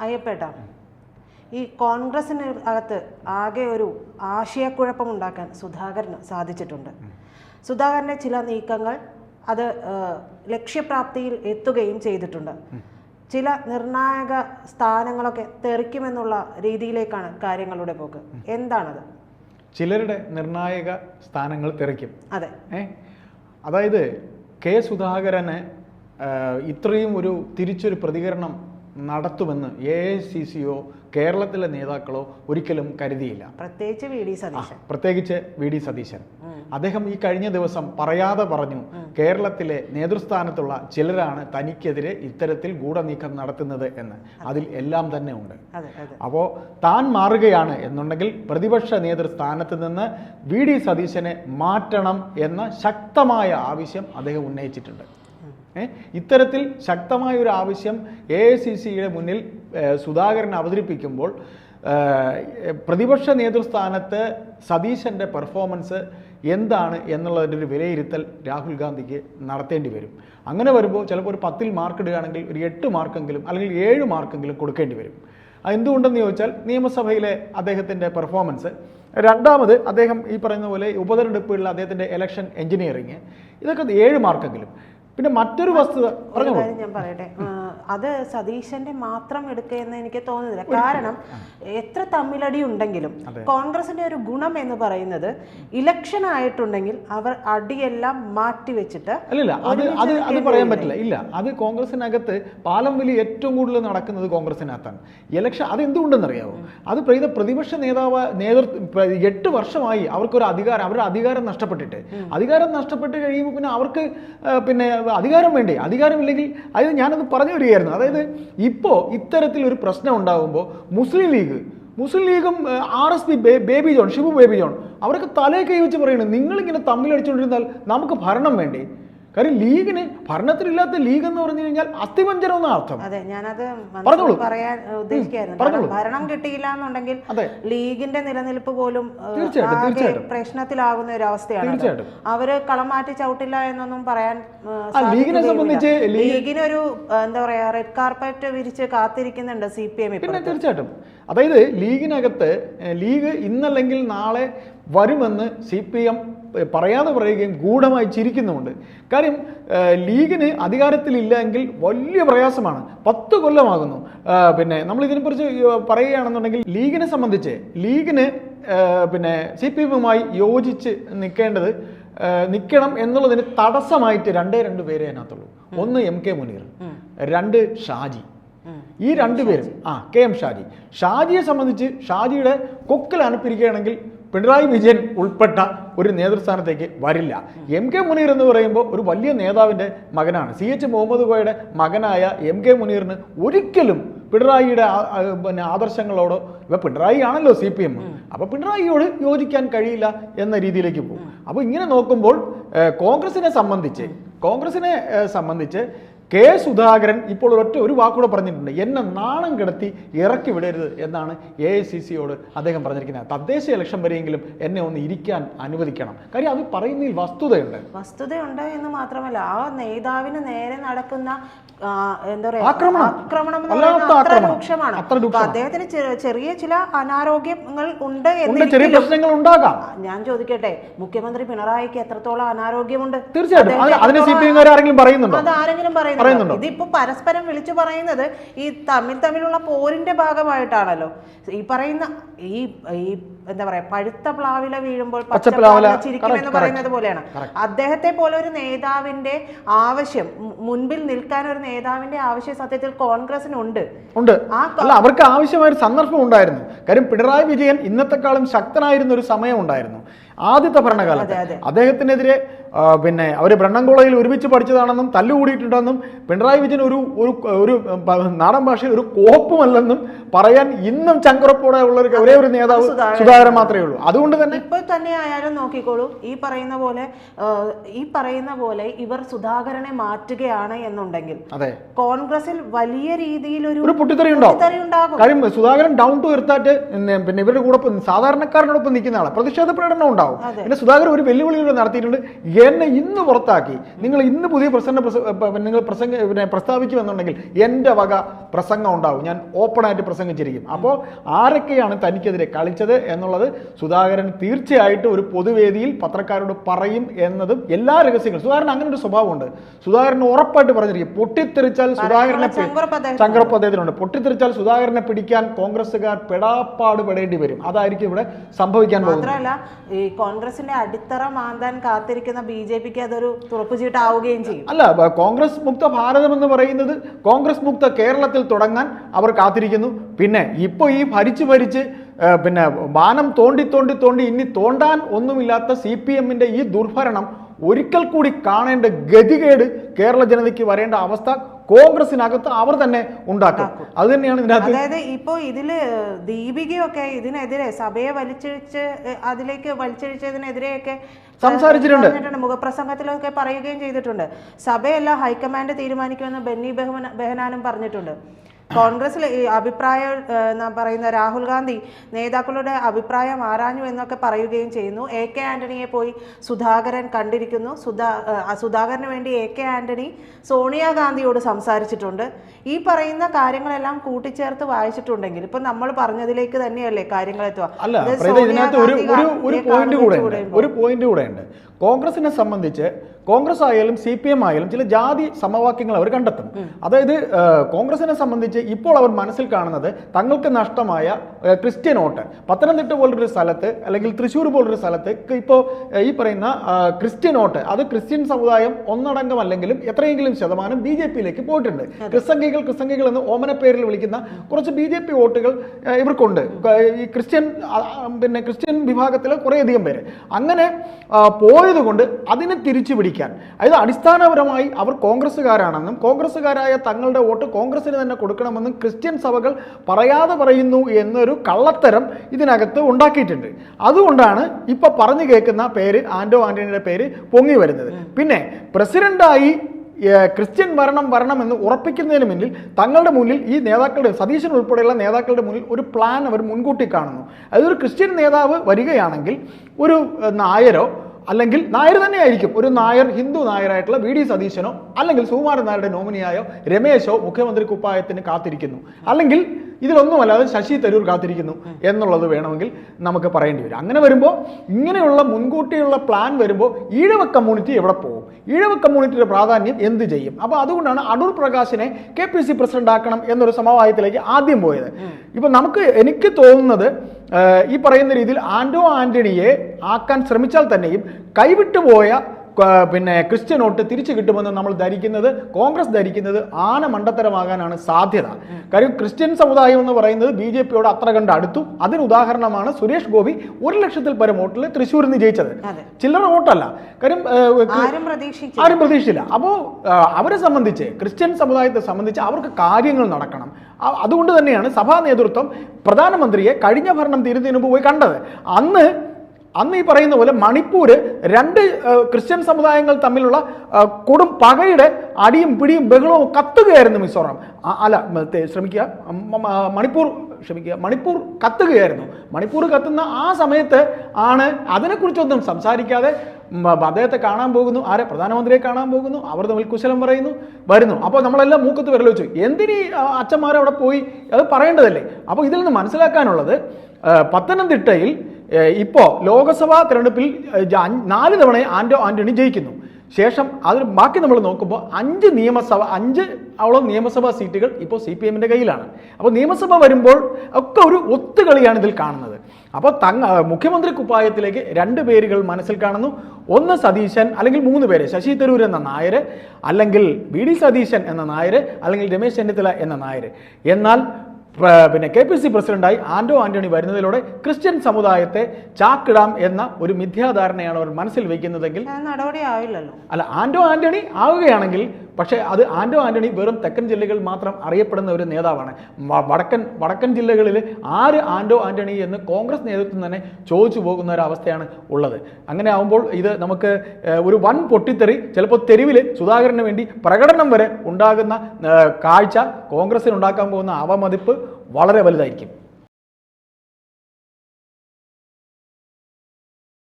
അയ്യപ്പേട്ട ഈ കോൺഗ്രസിന് അകത്ത് ആകെ ഒരു ആശയക്കുഴപ്പം ഉണ്ടാക്കാൻ സുധാകരന് സാധിച്ചിട്ടുണ്ട്. സുധാകരന്റെ ചില നീക്കങ്ങൾ അത് ലക്ഷ്യപ്രാപ്തിയിൽ എത്തുകയും ചെയ്തിട്ടുണ്ട്. ചില നിർണായക സ്ഥാനങ്ങളൊക്കെ തെറിക്കുമെന്നുള്ള രീതിയിലേക്കാണ് കാര്യങ്ങളുടെ പോക്ക്. എന്താണത്? ചിലരുടെ നിർണായക സ്ഥാനങ്ങൾ തെറിക്കും. അതെ. ഏ? അതായത് കെ സുധാകരന് ഇത്രയും ഒരു തിരിച്ചൊരു പ്രതികരണം നടത്തുമെന്ന് എ ഐ സി സിയോ കേരളത്തിലെ നേതാക്കളോ ഒരിക്കലും കരുതിയില്ല. പ്രത്യേകിച്ച് വി ഡി സതീശൻ. പ്രത്യേകിച്ച് വി ഡി സതീശൻ. അദ്ദേഹം ഈ കഴിഞ്ഞ ദിവസം പറയാതെ പറഞ്ഞു കേരളത്തിലെ നേതൃസ്ഥാനത്തുള്ള ചിലരാണ് തനിക്കെതിരെ ഇത്തരത്തിൽ ഗൂഢനീക്കം നടത്തുന്നത് എന്ന്. അതിൽ എല്ലാം തന്നെ ഉണ്ട്. അപ്പോൾ താൻ മാറുകയാണ് എന്നുണ്ടെങ്കിൽ പ്രതിപക്ഷ നേതൃസ്ഥാനത്ത് നിന്ന് വി ഡി സതീശനെ മാറ്റണം എന്ന ശക്തമായ ആവശ്യം അദ്ദേഹം ഉന്നയിച്ചിട്ടുണ്ട്. ഇത്തരത്തിൽ ശക്തമായ ഒരു ആവശ്യം എ ഐ സി സിയുടെ മുന്നിൽ സുധാകരൻ അവതരിപ്പിക്കുമ്പോൾ പ്രതിപക്ഷ നേതൃസ്ഥാനത്ത് സതീശന്റെ പെർഫോമൻസ് എന്താണ് എന്നുള്ളതിന്റെ ഒരു വിലയിരുത്തൽ രാഹുൽ ഗാന്ധിക്ക് നടത്തേണ്ടി വരും. അങ്ങനെ വരുമ്പോൾ ചിലപ്പോൾ ഒരു പത്തിൽ മാർക്ക് ഇടുകയാണെങ്കിൽ ഒരു എട്ട് മാർക്കെങ്കിലും അല്ലെങ്കിൽ ഏഴ് മാർക്കെങ്കിലും കൊടുക്കേണ്ടി വരും. എന്തുകൊണ്ടെന്ന് ചോദിച്ചാൽ നിയമസഭയിലെ അദ്ദേഹത്തിന്റെ പെർഫോമൻസ് രണ്ടാമത് അദ്ദേഹം ഈ പറയുന്ന പോലെ ഉപതെരഞ്ഞെടുപ്പുള്ള അദ്ദേഹത്തിന്റെ ഇലക്ഷൻ എഞ്ചിനീയറിങ് ഇതൊക്കെ ഏഴ് മാർക്കെങ്കിലും പിന്നെ മറ്റൊരു വസ്തുത പറഞ്ഞു? ഞാൻ പറയട്ടെ. അത് സതീശന്റെ മാത്രം എടുക്കുകയെന്ന് എനിക്ക് തോന്നുന്നില്ല. കാരണം എത്ര തമ്മിലടി ഉണ്ടെങ്കിലും കോൺഗ്രസിന്റെ ഒരു ഗുണം എന്ന് പറയുന്നത് ഇലക്ഷൻ ആയിട്ടുണ്ടെങ്കിൽ അവർ അടിയെല്ലാം മാറ്റി വെച്ചിട്ട് അല്ലല്ല അത് അത് അത് പറയാൻ പറ്റില്ല. ഇല്ല അത് കോൺഗ്രസിനകത്ത് പാലം വലി ഏറ്റവും കൂടുതൽ നടക്കുന്നത് കോൺഗ്രസിനകത്താണ്. ഇലക്ഷൻ അത് എന്തുകൊണ്ടെന്നറിയാവോ അത് പ്രീത പ്രതിപക്ഷ നേതാവ് നേതൃത്വം എട്ട് വർഷമായി അവർക്കൊരു അധികാരം അവരുടെ അധികാരം നഷ്ടപ്പെട്ടിട്ട്. അധികാരം നഷ്ടപ്പെട്ട് കഴിയുമ്പോൾ പിന്നെ അവർക്ക് പിന്നെ അധികാരം വേണ്ടേ? അധികാരം ഇല്ലെങ്കിൽ അത് ഞാനത് പറഞ്ഞു വരികയായിരുന്നു അതായത് ഇപ്പോൾ ഇത്തരത്തിലൊരു പ്രശ്നം ഉണ്ടാകുമ്പോൾ മുസ്ലിം ലീഗ് മുസ്ലിം ലീഗും ആർ എസ് പി ബേബി ജോൺ ഷിബു ബേബി ജോൺ അവരൊക്കെ തലേ കൈ പറയുന്നത് നിങ്ങളിങ്ങനെ തമ്മിലടിച്ചുകൊണ്ടിരുന്നാൽ നമുക്ക് ഭരണം വേണ്ടേ? കാര്യം ലീഗിന് ഭരണത്തിലില്ലാത്ത ലീഗ് എന്ന് പറഞ്ഞു കഴിഞ്ഞാൽ അസ്ഥിവഞ്ചനം എന്ന അർത്ഥം. അതെ ഞാനത് പറഞ്ഞോളൂ. പറയാൻ ഉദ്ദേശിക്കായിരുന്നു ഭരണം കിട്ടിയില്ല എന്നുണ്ടെങ്കിൽ ലീഗിന്റെ നിലനിൽപ്പ് പോലും പ്രശ്നത്തിലാകുന്ന ഒരു അവസ്ഥയാണ്. അവർ കളം മാറ്റി ചവിട്ടില്ല എന്നൊന്നും പറയാൻ ലീഗിനെ. സംബന്ധിച്ച് ലീഗ്- ലീഗിനൊരു എന്താ പറയാ റെഡ് കാർപ്പറ്റ് വിരിച്ച് കാത്തിരിക്കുന്നുണ്ട് സി പി എം പിന്നെ തീർച്ചയായിട്ടും. അതായത് ലീഗിനകത്ത് ലീഗ് ഇന്നല്ലെങ്കിൽ നാളെ വരുമെന്ന് സി പി എം പറയാതെ പറയുകയും ഗൂഢമായി ചിരിക്കുന്നുമുണ്ട്. കാര്യം ലീഗിന് അധികാരത്തിലില്ല എങ്കിൽ വലിയ പ്രയാസമാണ്. പത്ത് കൊല്ലമാകുന്നു. പിന്നെ നമ്മൾ ഇതിനെക്കുറിച്ച് പറയുകയാണെന്നുണ്ടെങ്കിൽ ലീഗിനെ സംബന്ധിച്ച് ലീഗിന് പിന്നെ സി പി എമ്മുമായി യോജിച്ച് നിൽക്കേണ്ടത് നിൽക്കണം എന്നുള്ളതിന് തടസ്സമായിട്ട് രണ്ടേ രണ്ട് പേരേ അതിനകത്തുള്ളൂ. ഒന്ന് എം കെ മുനീർ രണ്ട് ഷാജി. ഈ രണ്ടുപേരും ആ കെ എം ഷാജി. ഷാജിയെ സംബന്ധിച്ച് ഷാജിയുടെ കൊക്കിൽ അനുപ്പിരിക്കുകയാണെങ്കിൽ പിണറായി വിജയൻ ഉൾപ്പെട്ട ഒരു നേതൃസ്ഥാനത്തേക്ക് വരില്ല. എം കെ മുനീർ എന്ന് പറയുമ്പോൾ ഒരു വലിയ നേതാവിന്റെ മകനാണ്. സി എച്ച് മുഹമ്മദ് കോയുടെ മകനായ എം കെ മുനീറിന് ഒരിക്കലും പിണറായിയുടെ പിന്നെ ആദർശങ്ങളോടോ ഇപ്പൊ പിണറായി ആണല്ലോ സി പി എം. അപ്പോൾ പിണറായിയോട് യോജിക്കാൻ കഴിയില്ല എന്ന രീതിയിലേക്ക് പോകും. അപ്പോൾ ഇങ്ങനെ നോക്കുമ്പോൾ കോൺഗ്രസിനെ സംബന്ധിച്ച് കോൺഗ്രസിനെ സംബന്ധിച്ച് കെ സുധാകരൻ ഇപ്പോൾ ഒരൊറ്റ ഒരു വാക്കൂടെ പറഞ്ഞിട്ടുണ്ട്. എന്നെ നാണം കിടത്തി ഇറക്കി വിടരുത് എന്നാണ് എ ഐ സി സിയോട് അദ്ദേഹം പറഞ്ഞിരിക്കുന്നത്. തദ്ദേശ ഇലക്ഷൻ വരെയെങ്കിലും എന്നെ ഒന്ന് ഇരിക്കാൻ അനുവദിക്കണം. കാര്യം അത് പറയുന്നതിൽ വസ്തുതയുണ്ട്. വസ്തുതയുണ്ട് എന്ന് മാത്രമല്ല ആ നേതാവിന് നേരെ നടക്കുന്ന എന്താ പറയാ ആക്രമണം. അത്ര രൂക്ഷമാണ്. അദ്ദേഹത്തിന് ചെറിയ ചില അനാരോഗ്യങ്ങൾ ഉണ്ട് ചെറിയ പ്രശ്നങ്ങൾ ഉണ്ടാകാം. ഞാൻ ചോദിക്കട്ടെ മുഖ്യമന്ത്രി പിണറായിക്ക് എത്രത്തോളം അനാരോഗ്യമുണ്ട്? തീർച്ചയായിട്ടും. അത് അദ്ദേഹത്തെ അതിന് സി പി എത്രത്തോളം- എംകാർ ആരെങ്കിലും പറയുന്നുണ്ടോ? അത് ആരെങ്കിലും പറയുന്നുണ്ടോ? ഇതിപ്പോ പരസ്പരം വിളിച്ചു പറയുന്നത് ഈ തമ്മിൽ തമ്മിലുള്ള പോരിന്റെ ഭാഗമായിട്ടാണല്ലോ. ഈ പറയുന്ന ഈ ഈ എന്താ പറയാ പഴുത്ത പ്ലാവില വീഴുമ്പോൾ പച്ച പച്ചപ്ലാവില, പ്ലാവില ചിരിക്കും എന്ന് പറയുന്നത് പോലെയാണ്. അദ്ദേഹത്തെ പോലെ ഒരു നേതാവിന്റെ ആവശ്യം മുൻപിൽ നിൽക്കാൻ ഒരു നേതാവിന്റെ ആവശ്യം സത്യത്തിൽ കോൺഗ്രസിനുണ്ട്. ഉണ്ട്. അല്ല അവർക്ക് ആവശ്യമായ ഒരു സന്ദർഭം ഉണ്ടായിരുന്നു. കാര്യം പിണറായി വിജയൻ ഇന്നത്തെക്കാളും ശക്തനായിരുന്ന ഒരു സമയം ഉണ്ടായിരുന്നു. ആദ്യത്തെ ഭരണകാലത്ത്. അദ്ദേഹത്തിനെതിരെ പിന്നെ അവർ ബ്രണ്ണൻ കോളേജിൽ ഒരുമിച്ച് പഠിച്ചതാണെന്നും തല്ലുകൂടിയിട്ടുണ്ടെന്നും പിണറായി വിജയൻ ഒരു ഒരു ഒരു നാടൻ ഭാഷയിൽ ഒരു കോപ്പുമല്ലെന്നും പറയാൻ ഇന്നും ചങ്കുറപ്പോടെ ഉള്ള ഒരു ഒരേ ഒരു നേതാവ് സുധാകരൻ. മാത്രമേ ഉള്ളൂ. അതുകൊണ്ട് തന്നെ ഇപ്പൊ തന്നെ ആയാലും നോക്കിക്കോളൂ. ഈ പറയുന്ന പോലെ ഈ പറയുന്ന പോലെ ഇവർ സുധാകരനെ മാറ്റുകയാണ് എന്നുണ്ടെങ്കിൽ അതെ. കോൺഗ്രസിൽ വലിയ രീതിയിൽ ഒരു പൊട്ടിത്തെറി ഉണ്ടാവും. പൊട്ടിത്തെറി ഉണ്ടാകും. കാര്യം സുധാകരൻ ഡൗൺ ടു എർത്തായിട്ട് പിന്നെ ഇവരുടെ കൂടെ സാധാരണക്കാരനോടൊപ്പം നിൽക്കുന്ന ആളാണ് പ്രതിഷേധ പ്രകടനം ഉണ്ടാവും. ഉണ്ടാവും. പിന്നെ സുധാകരൻ ഒരു വെല്ലുവിളികൾ നടത്തിയിട്ടുണ്ട്. എന്നെ ഇന്ന് പുറത്താക്കി. നിങ്ങൾ ഇന്ന് പുതിയ പ്രസംഗം നിങ്ങൾ പ്രസംഗ പിന്നെ പ്രസ്താവിക്കുമെന്നുണ്ടെങ്കിൽ എന്റെ വക പ്രസംഗം ഉണ്ടാവും. ഞാൻ ഓപ്പണായിട്ട് പ്രസംഗിച്ചിരിക്കും. അപ്പോൾ ആരൊക്കെയാണ് തനിക്കെതിരെ കളിച്ചത് എന്നുള്ളത് സുധാകരൻ തീർച്ചയായിട്ടും ഒരു പൊതുവേദിയിൽ പത്രക്കാരോട് പറയും എന്നതും എല്ലാ രഹസ്യങ്ങളും. സുധാകരൻ അങ്ങനെ ഒരു സ്വഭാവമുണ്ട്. സുധാകരൻ ഉറപ്പായിട്ട് പറഞ്ഞിരിക്കും. പൊട്ടിത്തെറിച്ചാൽ സുധാകരനെ ചങ്കുറപ്പ് അദ്ദേഹത്തിനുണ്ട്. പൊട്ടിത്തെറിച്ചാൽ സുധാകരനെ പിടിക്കാൻ കോൺഗ്രസ്സുകാർ പെടാപ്പാട് പെടേണ്ടി വരും. അതായിരിക്കും ഇവിടെ സംഭവിക്കാൻ പോകുന്നത്. കോൺഗ്രസിന്റെ അടിത്തറ മാന്താൻ കാത്തിരിക്കുന്ന ബി ജെ പിക്ക് അതൊരു തുറപ്പുചീട്ടാവുകയും ചെയ്യും. അല്ല കോൺഗ്രസ് മുക്ത ഭാരതം എന്ന് പറയുന്നത് കോൺഗ്രസ് മുക്ത കേരളത്തിൽ തുടങ്ങാൻ അവർ കാത്തിരിക്കുന്നു. പിന്നെ ഇപ്പോൾ ഈ ഭരിച്ചു ഭരിച്ച് പിന്നെ വാനം തോണ്ടി തോണ്ടി തോണ്ടി ഇനി തോണ്ടാൻ ഒന്നുമില്ലാത്ത സി പി എമ്മിന്റെ ഈ ദുർഭരണം ഒരിക്കൽ കൂടി കാണേണ്ട ഗതികേട് കേരള ജനതയ്ക്ക് വരേണ്ട അവസ്ഥ കോൺഗ്രസിനകത്ത് അവർ തന്നെ ഉണ്ടാക്കും. അത് തന്നെയാണ് ഇതിനകത്ത് അതായത് ഇപ്പോ ഇതിൽ ദീപികയൊക്കെ ഇതിനെതിരെ സഭയെ വലിച്ചിഴിച്ച് അതിലേക്ക് വലിച്ചിഴിച്ചതിനെതിരെയൊക്കെ സംസാരിച്ചിട്ടുണ്ട്. മുഖപ്രസംഗത്തിലൊക്കെ പറയുകയും ചെയ്തിട്ടുണ്ട്. സഭയല്ല ഹൈക്കമാൻഡ് തീരുമാനിക്കുമെന്ന് ബെന്നി ബെഹ്മ ബെഹനാനും പറഞ്ഞിട്ടുണ്ട്. കോൺഗ്രസിൽ ഈ അഭിപ്രായം പറയുന്ന രാഹുൽ ഗാന്ധി നേതാക്കളുടെ അഭിപ്രായം ആരാഞ്ഞു എന്നൊക്കെ പറയുകയും ചെയ്യുന്നു. എ കെ ആന്റണിയെ പോയി സുധാകരൻ കണ്ടിരിക്കുന്നു. സുധാ സുധാകരന് വേണ്ടി എ കെ ആന്റണി സോണിയാഗാന്ധിയോട് സംസാരിച്ചിട്ടുണ്ട്. ഈ പറയുന്ന കാര്യങ്ങളെല്ലാം കൂട്ടിച്ചേർത്ത് വായിച്ചിട്ടുണ്ടെങ്കിൽ ഇപ്പൊ നമ്മൾ പറഞ്ഞതിലേക്ക് തന്നെയല്ലേ കാര്യങ്ങളെത്തുക. അല്ല ഇത് പ്രീത ഇതിനകത്ത് ഒരു പോയിന്റ് കൂടെ ഉണ്ട്. കോൺഗ്രസിനെ സംബന്ധിച്ച് കോൺഗ്രസ് ആയാലും സി പി എം ആയാലും ചില ജാതി സമവാക്യങ്ങൾ അവർ കണ്ടെത്തും അതായത് കോൺഗ്രസിനെ സംബന്ധിച്ച് ഇപ്പോൾ അവർ മനസ്സിൽ കാണുന്നത് തങ്ങൾക്ക് നഷ്ടമായ ക്രിസ്ത്യൻ വോട്ട്. പത്തനംതിട്ട പോലൊരു സ്ഥലത്ത് അല്ലെങ്കിൽ തൃശ്ശൂർ പോലൊരു സ്ഥലത്ത് ഇപ്പോൾ ഈ പറയുന്ന ക്രിസ്ത്യൻ വോട്ട് അത് ക്രിസ്ത്യൻ സമുദായം ഒന്നടങ്കം അല്ലെങ്കിലും എത്രയെങ്കിലും ശതമാനം ബി ജെ പിയിലേക്ക് പോയിട്ടുണ്ട്. ക്രിസ്സംഗികൾ ക്രിസ്സംഗികൾ എന്ന് ഓമന പേരിൽ വിളിക്കുന്ന കുറച്ച് ബി ജെ പി വോട്ടുകൾ ഇവർക്കുണ്ട്. ഈ ക്രിസ്ത്യൻ പിന്നെ ക്രിസ്ത്യൻ വിഭാഗത്തിൽ കുറേയധികം പേര്. അങ്ങനെ ആ, കൊണ്ട് അതിനെ തിരിച്ചു പിടിക്കാൻ. അതായത് അടിസ്ഥാനപരമായി അവർ കോൺഗ്രസ്സുകാരാണെന്നും കോൺഗ്രസ്സുകാരായ തങ്ങളുടെ വോട്ട് കോൺഗ്രസ്സിന് തന്നെ കൊടുക്കണമെന്നും ക്രിസ്ത്യൻ സഭകൾ പറയാതെ പറയുന്നു എന്നൊരു കള്ളത്തരം ഇതിനകത്ത് ഉണ്ടാക്കിയിട്ടുണ്ട്. അതുകൊണ്ടാണ് ഇപ്പൊ പറഞ്ഞു കേൾക്കുന്ന പേര് ആന്റോ ആന്റണിയുടെ പേര് പൊങ്ങി വരുന്നത്. പിന്നെ പ്രസിഡന്റായി ക്രിസ്ത്യൻ ഭരണം വരണമെന്ന് ഉറപ്പിക്കുന്നതിന് മുന്നിൽ തങ്ങളുടെ മുന്നിൽ ഈ നേതാക്കളുടെ സതീശൻ ഉൾപ്പെടെയുള്ള നേതാക്കളുടെ മുന്നിൽ ഒരു പ്ലാൻ അവർ മുൻകൂട്ടി കാണുന്നു. അതൊരു ക്രിസ്ത്യൻ നേതാവ് വരികയാണെങ്കിൽ ഒരു നായരോ അല്ലെങ്കിൽ നായർ തന്നെയായിരിക്കും. ഒരു നായർ ഹിന്ദു നായരായിട്ടുള്ള വി ഡി സതീശനോ അല്ലെങ്കിൽ സുകുമാരൻ നായരുടെ നോമിനിയായോ രമേശോ മുഖ്യമന്ത്രി കുപ്പായത്തിന് കാത്തിരിക്കുന്നു. അല്ലെങ്കിൽ ഇതിലൊന്നുമല്ലാതെ ശശി തരൂർ കാത്തിരിക്കുന്നു എന്നുള്ളത് വേണമെങ്കിൽ നമുക്ക് പറയേണ്ടി വരും. അങ്ങനെ വരുമ്പോൾ ഇങ്ങനെയുള്ള മുൻകൂട്ടിയുള്ള പ്ലാൻ വരുമ്പോൾ ഈഴവ കമ്മ്യൂണിറ്റി എവിടെ പോകും? ഈഴവ കമ്മ്യൂണിറ്റിയുടെ പ്രാധാന്യം എന്ത് ചെയ്യും? അപ്പോൾ അതുകൊണ്ടാണ് അടൂർ പ്രകാശിനെ കെ പി സി പ്രസിഡന്റ് ആക്കണം എന്നൊരു സമവായത്തിലേക്ക് ആദ്യം പോയത്. ഇപ്പം നമുക്ക് എനിക്ക് തോന്നുന്നത് ഈ പറയുന്ന രീതിയിൽ ആൻഡോ ആന്റണിയെ ആക്കാൻ ശ്രമിച്ചാൽ തന്നെയും കൈവിട്ടുപോയ പിന്നെ ക്രിസ്ത്യൻ വോട്ട് തിരിച്ചു കിട്ടുമെന്ന് നമ്മൾ ധരിക്കുന്നത് കോൺഗ്രസ് ധരിക്കുന്നത് ആന മണ്ടത്തരമാകാനാണ് സാധ്യത. കാര്യം ക്രിസ്ത്യൻ സമുദായം എന്ന് പറയുന്നത് ബി ജെ പിയോട് അത്ര കണ്ട് അടുത്തു. അതിന് ഉദാഹരണമാണ് സുരേഷ് ഗോപി ഒരു ലക്ഷത്തിൽ പരം വോട്ടിൽ തൃശ്ശൂരിൽ നിന്ന് ജയിച്ചത്. ചില്ലറ വോട്ടല്ല. കാര്യം ആരും പ്രതീക്ഷിച്ചില്ല. അപ്പോൾ അവരെ സംബന്ധിച്ച് ക്രിസ്ത്യൻ സമുദായത്തെ സംബന്ധിച്ച് അവർക്ക് കാര്യങ്ങൾ നടക്കണം. അതുകൊണ്ട് തന്നെയാണ് സഭാ നേതൃത്വം പ്രധാനമന്ത്രിയെ കഴിഞ്ഞ ഭരണം തീരുന്നതിന് മുമ്പ് പോയി കണ്ടത്. അന്ന് അന്ന് ഈ പറയുന്ന പോലെ മണിപ്പൂർ രണ്ട് ക്രിസ്ത്യൻ സമുദായങ്ങൾ തമ്മിലുള്ള കൊടും പകയുടെ അടിയും പിടിയും ബഹളവും കത്തുകയായിരുന്നു മിസോറാം. അല്ല ശ്രമിക്കുക. മണിപ്പൂർ ക്ഷമിക്കുക മണിപ്പൂർ കത്തുകയായിരുന്നു. മണിപ്പൂർ കത്തുന്ന ആ സമയത്ത് ആണ് അതിനെക്കുറിച്ചൊന്നും സംസാരിക്കാതെ അദ്ദേഹത്തെ കാണാൻ പോകുന്നു. ആരെ? പ്രധാനമന്ത്രിയെ കാണാൻ പോകുന്നു. അവർ തമ്മിൽ കുശലം പറയുന്നു. വരുന്നു. അപ്പോൾ നമ്മളെല്ലാം മൂക്കത്ത് വിരൽ വെച്ചു. എന്തിനീ അച്ഛന്മാരവിടെ പോയി? അത് പറയേണ്ടതല്ലേ? അപ്പോൾ ഇതിൽ നിന്ന് മനസ്സിലാക്കാനുള്ളത് പത്തനംതിട്ടയിൽ ഇപ്പോൾ ലോക്സഭാ തെരഞ്ഞെടുപ്പിൽ നാല് തവണ ആന്റോ ആന്റണി ജയിക്കുന്നു. ശേഷം അതിന് ബാക്കി നമ്മൾ നോക്കുമ്പോൾ അഞ്ച് നിയമസഭ അഞ്ച് അവളം നിയമസഭാ സീറ്റുകൾ ഇപ്പോൾ സി പി എമ്മിന്റെ കയ്യിലാണ്. അപ്പോൾ നിയമസഭ വരുമ്പോൾ ഒക്കെ ഒരു ഒത്തുകളിയാണ് ഇതിൽ കാണുന്നത്. അപ്പോൾ തങ്ങ മുഖ്യമന്ത്രി കുപ്പായത്തിലേക്ക് രണ്ട് പേരുകൾ മനസ്സിൽ കാണുന്നു. ഒന്ന് സതീശൻ അല്ലെങ്കിൽ മൂന്ന് പേര് ശശി തരൂർ എന്ന നായർ അല്ലെങ്കിൽ വി ഡി സതീശൻ എന്ന നായർ അല്ലെങ്കിൽ രമേശ് ചെന്നിത്തല എന്ന നായർ എന്നാൽ പിന്നെ കെ പി സി പ്രസിഡന്റായി ആന്റോ ആന്റണി വരുന്നതിലൂടെ ക്രിസ്ത്യൻ സമുദായത്തെ ചാക്കിടാം എന്ന ഒരു മിഥ്യാധാരണയാണ് അവർ മനസ്സിൽ വെക്കുന്നതെങ്കിൽ നടപടി ആവില്ലല്ലോ അല്ല ആന്റോ ആന്റണി ആവുകയാണെങ്കിൽ പക്ഷേ അത് ആന്റോ ആന്റണി വെറും തെക്കൻ ജില്ലകൾ മാത്രം അറിയപ്പെടുന്ന ഒരു നേതാവാണ്. വടക്കൻ വടക്കൻ ജില്ലകളിൽ ആര് ആന്റോ ആന്റണി എന്ന് കോൺഗ്രസ് നേതൃത്വം തന്നെ ചോദിച്ചു പോകുന്ന ഒരു അവസ്ഥയാണ് ഉള്ളത്. അങ്ങനെ ആവുമ്പോൾ ഇത് നമുക്ക് ഒരു വൻ പൊട്ടിത്തെറി ചിലപ്പോൾ തെരുവിൽ സുധാകരന് വേണ്ടി പ്രകടനം വരെ ഉണ്ടാകുന്ന കാഴ്ച കോൺഗ്രസിന് ഉണ്ടാക്കാൻ പോകുന്ന അവമതിപ്പ് വളരെ വലുതായിരിക്കും.